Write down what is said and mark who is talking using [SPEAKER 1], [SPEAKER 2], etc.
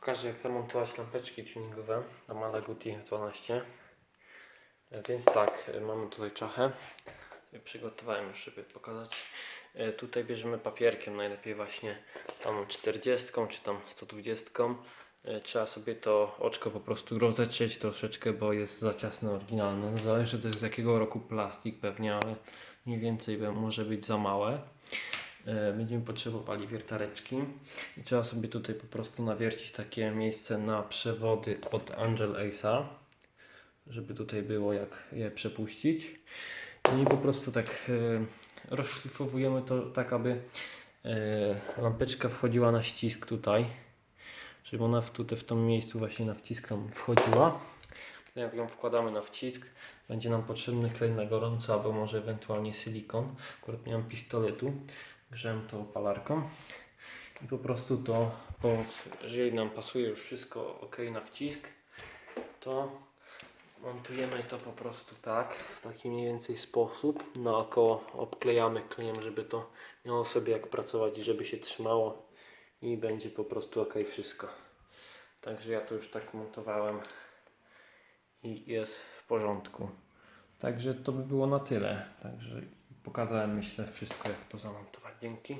[SPEAKER 1] Pokażę jak zamontować lampeczki tuningowe do Malaguti 12. E, Więc tak, e, mamy tutaj czachę. E, Przygotowałem już, żeby pokazać. Tutaj bierzemy papierkiem, najlepiej właśnie tam 40 czy tam 120. E, Trzeba sobie to oczko po prostu rozetrzeć troszeczkę, bo jest za ciasne oryginalne. No, zależy też z jakiego roku plastik pewnie, ale mniej więcej może być za małe. E, Będziemy potrzebowali wiertareczki i trzeba sobie tutaj po prostu nawiercić takie miejsce na przewody od Angel Ace'a, żeby tutaj było jak je przepuścić. I po prostu tak e, rozszlifowujemy to tak, aby e, lampeczka wchodziła na ścisk tutaj, żeby ona w, tutaj w tym miejscu właśnie na wcisk tam wchodziła. Jak ją wkładamy na wcisk, będzie nam potrzebny klej na gorąco, albo może ewentualnie silikon. Akurat nie mam pistoletu, grzałem to opalarką. I po prostu to, bo jeżeli nam pasuje już wszystko ok na wcisk, to montujemy to po prostu tak, w taki mniej więcej sposób. Naokoło obklejamy klejem, żeby to miało sobie jak pracować i żeby się trzymało i będzie po prostu ok wszystko. Także ja to już tak montowałem i jest w porządku. Także to by było na tyle. Także pokazałem myślę wszystko jak to zamontować. Dzięki.